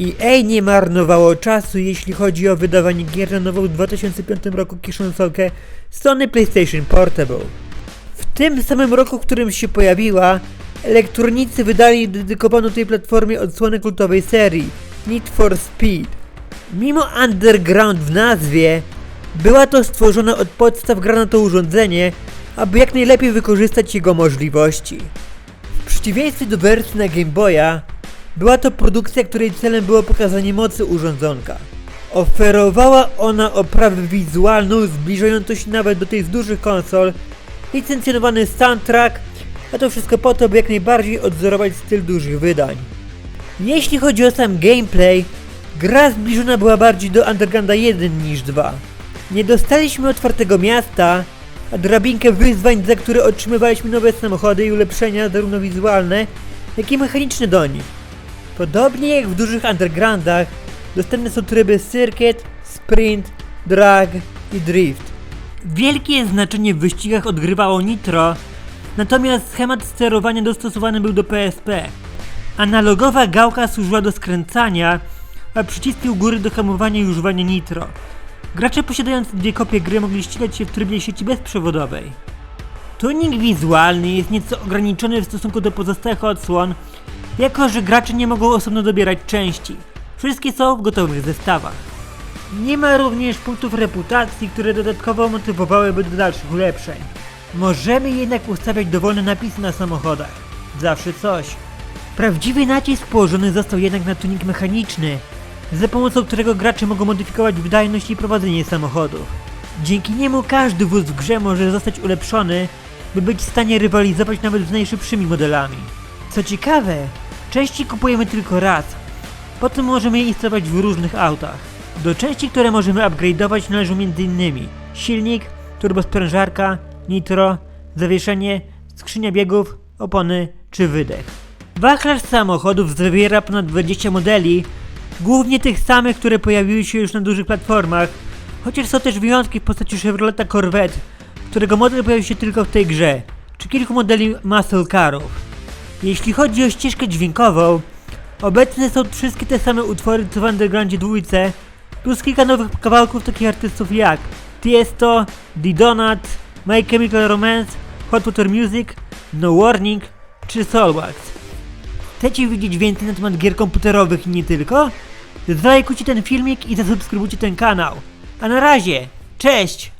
EA nie marnowało czasu, jeśli chodzi o wydawanie gier na nową w 2005 roku kieszonkolkę Sony PlayStation Portable. W tym samym roku, w którym się pojawiła, elektronicy wydali dedykowaną tej platformie odsłonę kultowej serii Need for Speed. Mimo underground w nazwie, była to stworzona od podstaw gra na to urządzenie, aby jak najlepiej wykorzystać jego możliwości. W przeciwieństwie do wersji na Game Boya, była to produkcja, której celem było pokazanie mocy urządzonka. Oferowała ona oprawę wizualną zbliżającą się nawet do tej z dużych konsol, licencjonowany soundtrack, a to wszystko po to, by jak najbardziej odzorować styl dużych wydań. Jeśli chodzi o sam gameplay, gra zbliżona była bardziej do Undergrounda 1 niż 2. Nie dostaliśmy otwartego miasta, a drabinkę wyzwań, za które otrzymywaliśmy nowe samochody i ulepszenia zarówno wizualne, jak i mechaniczne do nich. Podobnie jak w dużych undergroundach, dostępne są tryby Circuit, Sprint, Drag i Drift. Wielkie znaczenie w wyścigach odgrywało Nitro, natomiast schemat sterowania dostosowany był do PSP. Analogowa gałka służyła do skręcania, a przyciski u góry do hamowania i używania Nitro. Gracze posiadający dwie kopie gry mogli ścigać się w trybie sieci bezprzewodowej. Tuning wizualny jest nieco ograniczony w stosunku do pozostałych odsłon, jako że gracze nie mogą osobno dobierać części. Wszystkie są w gotowych zestawach. Nie ma również punktów reputacji, które dodatkowo motywowałyby do dalszych ulepszeń. Możemy jednak ustawiać dowolne napisy na samochodach. Zawsze coś. Prawdziwy nacisk położony został jednak na tuning mechaniczny, za pomocą którego gracze mogą modyfikować wydajność i prowadzenie samochodów. Dzięki niemu każdy wóz w grze może zostać ulepszony, by być w stanie rywalizować nawet z najszybszymi modelami. Co ciekawe, części kupujemy tylko raz, potem możemy je instalować w różnych autach. Do części, które możemy upgrade'ować należą m.in. silnik, turbosprężarka, nitro, zawieszenie, skrzynia biegów, opony czy wydech. Wachlarz samochodów zawiera ponad 20 modeli, głównie tych samych, które pojawiły się już na dużych platformach, chociaż są też wyjątki w postaci Chevroleta Corvette, którego model pojawił się tylko w tej grze, czy kilku modeli muscle carów. Jeśli chodzi o ścieżkę dźwiękową, obecne są wszystkie te same utwory co w Undergroundzie dwójce, plus kilka nowych kawałków takich artystów jak Tiesto, The Donut, My Chemical Romance, Hot Water Music, No Warning czy Soulwax. Chcecie wiedzieć więcej na temat gier komputerowych i nie tylko? Zalajkujcie ten filmik i zasubskrybujcie ten kanał. A na razie, cześć!